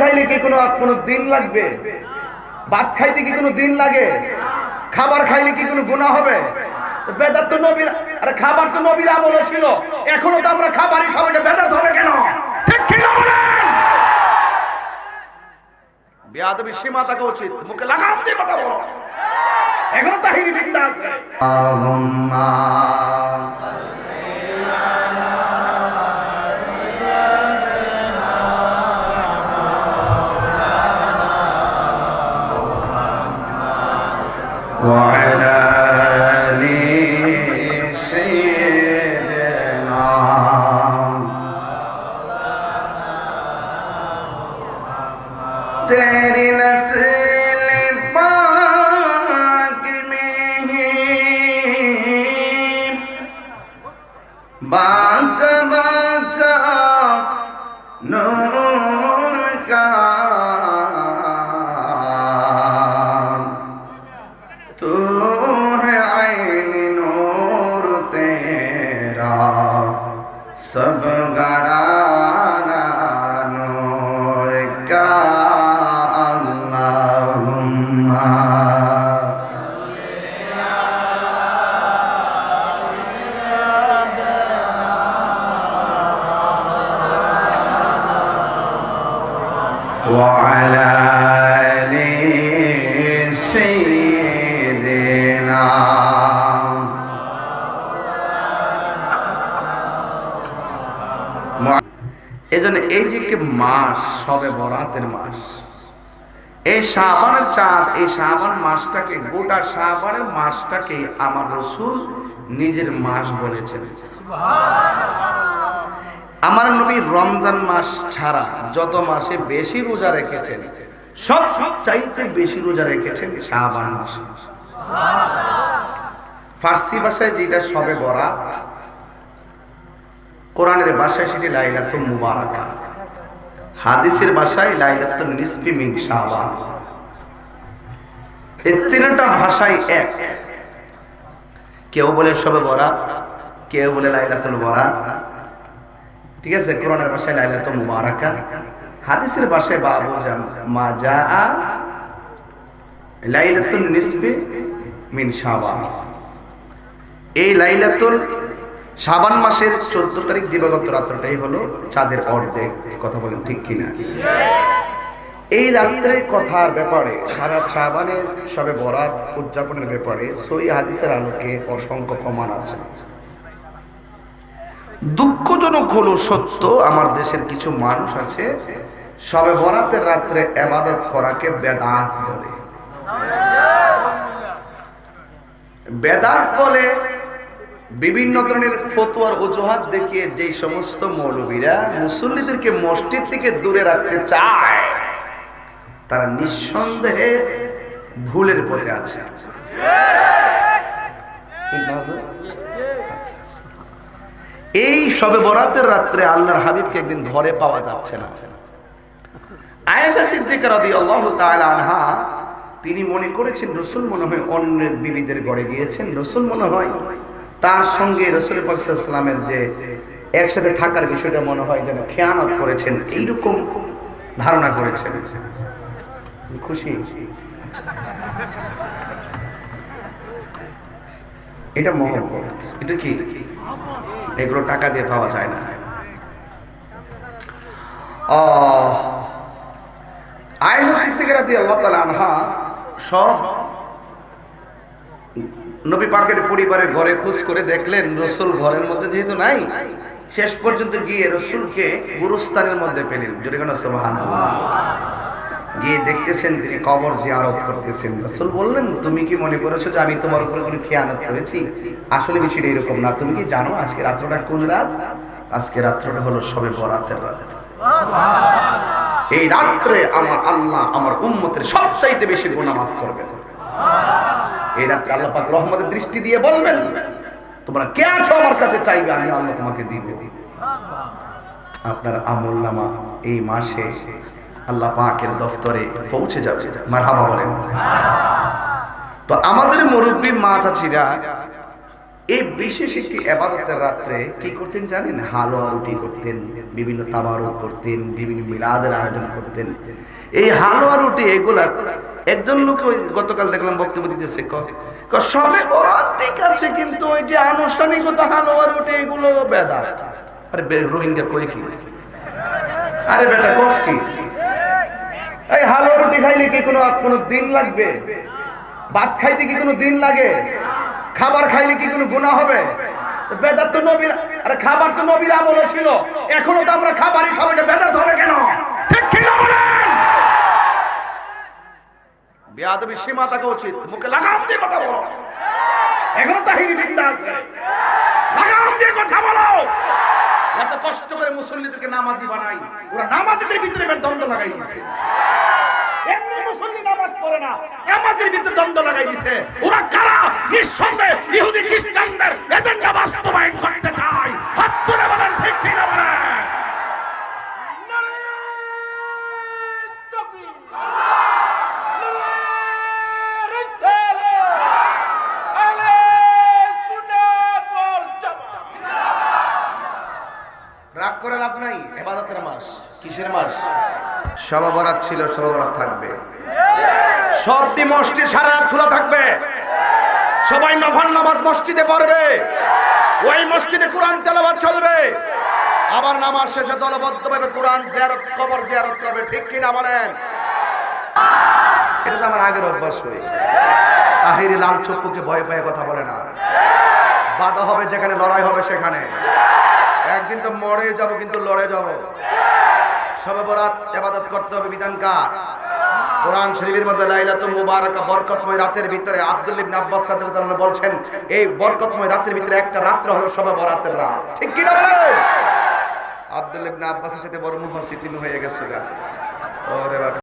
খাইলে কি কোনো কোনো দিন লাগবে? ভাত খাইতে কি কোনো দিন লাগে? খাবার খাইলে কি কোনো গুণা হবে? বেদাত তো নবীর আরে খাবার তো নবীর আমলে ছিল। এখনও তো আমরা খাবারই খাব এটা বেদাত হবে কেন? ঠিক কি না বলেন? বেয়াদবি সীমা থাকা উচিত। মুখে লাগাম দিয়ে কথা বলো। এখনও তাহিরি জিন্দা আছে। বাঁচা বাঁচা নূর কা তু আইন নূর তেরা সব গরানা নূর কা আল্লাহুম্মা। এই যে একটি মাস, সবে বরাতের মাস। এই শাবানের চাঁদ, এই শাবান মাসটাকে, গোটা শাবানের মাসটাকে আমার রসুল নিজের মাস বলেছেন। আমার নবী রমজান মাস ছাড়া যত মাসে বেশি রোজা রেখেছেন, সব সব চাইতে বেশি রোজা রেখেছেন শাবান মাসে। ফার্সি ভাষায় যেটা সবে বরাত, কোরআনের ভাষায় সেটি লাইলাতুল মুবারাকা হাদিসের ভাষায় লাইলাতুল নিসফি মিন শাবান। এই তিনটা ভাষায় এক। কেউ বলে সবে বরাত, কেউ বলে লাইলাতুল বরাত। ঠিক আছে? কোরআনের ভাষায় লাইলাতুল মুবারাকা। হাদিসের ভাষায় বাবু মা জা লাইলাতুল নিসফি মিন শাবান। এই লাইলাতুল শাবান মাসের চোদ্দ তারিখ দিবাগত রাত্রটাই হলো চাঁদের অর্ধেক, কথা বলেন ঠিক কিনা? এই রাত্রের কথার ব্যাপারে সারা শাবানের সবে বরাত উদযাপনের ব্যাপারে সই হাদিসের আলোকে অসংখ্য প্রমাণ আছে। দুঃখজনক হলো সত্য, আমার দেশের কিছু মানুষ আছে সবে বরাতের রাত্রে এবাদত করাকে বেদাত বলে। বেদাত বলে বিভিন্ন ধরনের ফতুয়ার অজুহাত দেখিয়ে যে সমস্ত মৌলবীরা মুসল্লিদেরকে মসজিদ থেকে দূরে রাখতে চায়, তারা নিঃসন্দেহে ভুলের পথে আছে। এই সবে বরাতের রাত্রে আল্লাহর হাবিবকে একদিন ঘরে পাওয়া যাচ্ছে না। আয়েশা সিদ্দিকা রাদিয়াল্লাহু তাআলা আনহা, তিনি মনে করেছেন, রসুল মনে হয় অন্য বিবিদের গড়ে গিয়েছেন। রসুল মনে হয় তার সঙ্গে রসুল পাকসাল্লামের যে একসাথে থাকার বিষয়টা মনে হয় যেন খেয়ানত করেছেন, এইরকম ধারণা করেছেন। খুশি? এটা মহব্বত। এটা কি? এগুলো টাকা দিয়ে পাওয়া যায় না। আহ, আয়েশা সিদ্দিকা রাদিয়াল্লাহু তাআলা আনহা সব নবী পাকের পরিবারের ঘরে খোঁজ করে দেখলেন, রসুল ঘরের মধ্যে যেহেতু নাই, শেষ পর্যন্ত গিয়ে রসুলকে গুরুস্থানের মধ্যে পেলেন। কোনো সুবহানাল্লাহ। গিয়ে দেখতেছেন তিনি কবর জিয়ারত করতেছেন। রসুল বললেন, তুমি কি মনে করেছ যে আমি তোমার উপরে কোনো খেয়ানত করেছি? আসলে বিষয়টা এরকম না। তুমি কি জানো আজকে রাত্রটা কোন রাত? আজকে রাত্রটা হলো সবে বরাতের রাত। এই রাত্রে আমার আল্লাহ আমার উম্মতের সবচাইতে বেশি গুনাহ মাফ করবেন। এই রাত্রে আল্লাহ পাক রহমতের দৃষ্টি দিয়ে বলবেন, তোমরা কে আছো আমার কাছে চাইবে? আমি আল্লাহ তোমাকে দিবে। আপনার আমল নামা এই মাসে আল্লাহ পাকের দফতরে পৌঁছে যাবে। মারহাবা বলেন। তো আমাদের মুরব্বী মা চাচিরা এই বিশেষ একটি আবাদতের রাত্রে কি করতেন জানেন? হালুয়া রুটি করতেন, বিভিন্ন তাবারক করতেন, বিভিন্ন মিলাদের আয়োজন করতেন। এই হালুয়া রুটি এগুলা, একজন লোক ওই গতকাল দেখলাম বক্তব্য দিতেছে সবে ঠিক আছে, কিন্তু ওই যে আনুষ্ঠানিকতা হালুয়া রুটি এগুলো বেদাত। আরে রোহিঙ্গা কই কি? আরে বেটা, কস কি? এই হালুয়া রুটি খাইলে কি কোনো কোনো দিন লাগবে? ভাত খাইতে কি কোনো দিন লাগে? খাবার খাইলে কি কোনো গুনাহ হবে? বেদাত তো নবীর, আরে খাবার তো নবীর আমলে ছিল, এখনও তো আমরা খাবারই খাব বেদাত হবে কেন ঠিক কি না বলেন বেয়াদবি সীমা থাকা উচিত। মুখে লাগাম দিয়ে কথা বলো। এখনও তাহিরি জিন্দা আছে। লাগাম দিয়ে কথা বলো। এত কষ্ট করে মুসল্লিদেরকে নামাজি বানাই। ওরা নামাজিদের ভিতরে এবার দ্বন্দ্ব লাগাই দিছে। এমনি মুসল্লি নামাজ পড়ে না। নামাজের ভিতরে দ্বন্দ্ব লাগাই দিছে। ওরা কারা? নিঃসন্দেহে ইহুদি খ্রিস্টানদের এজেন্ডা বাস্তবায়ন করতে চায় হাত তুলে বলেন ঠিক কি না বলেন রাগ করে লাভ নাই, এবাদতের মাস, কিসের মাস? সবা বরাত ছিল সবা বরাত থাকবে। সবটি মসজিদ সারা রাত খোলা থাকবে। সবাই নফল নামাজ মসজিদে পড়বে। ওই মসজিদে কোরআন তেলাওয়াত চলবে। আবার নামাজ শেষে দলবদ্ধভাবে কোরআন জিয়ারত, কবর জিয়ারত করবে, ঠিক কি না বলেন? এটা তো আমার আগের অভ্যাস হয়ে তাহিরি লাল চক্ষুকে ভয় পায়ে, কথা বলে না। বাধা হবে যেখানে, লড়াই হবে সেখানে। একদিন তো মরে যাব, কিন্তু লড়ে যাব। সবে বরাত ইবাদত করতে হবে বিধানকার। কোরআন শরীফের মধ্যে লাইলাতুল মুবারাকা বরকতময় রাতের ভিতরে আব্দুল ইবনে আব্বাস রাদিয়াল্লাহু বলছেন, এই বরকতময় রাতের ভিতরে একটা রাত্র হলো সবে বরাতের রাত। ঠিক কি না বলেন আব্দুল ইবনে আব্বাসের সাথে বড় মুফাসসির হয়ে গেছে গা।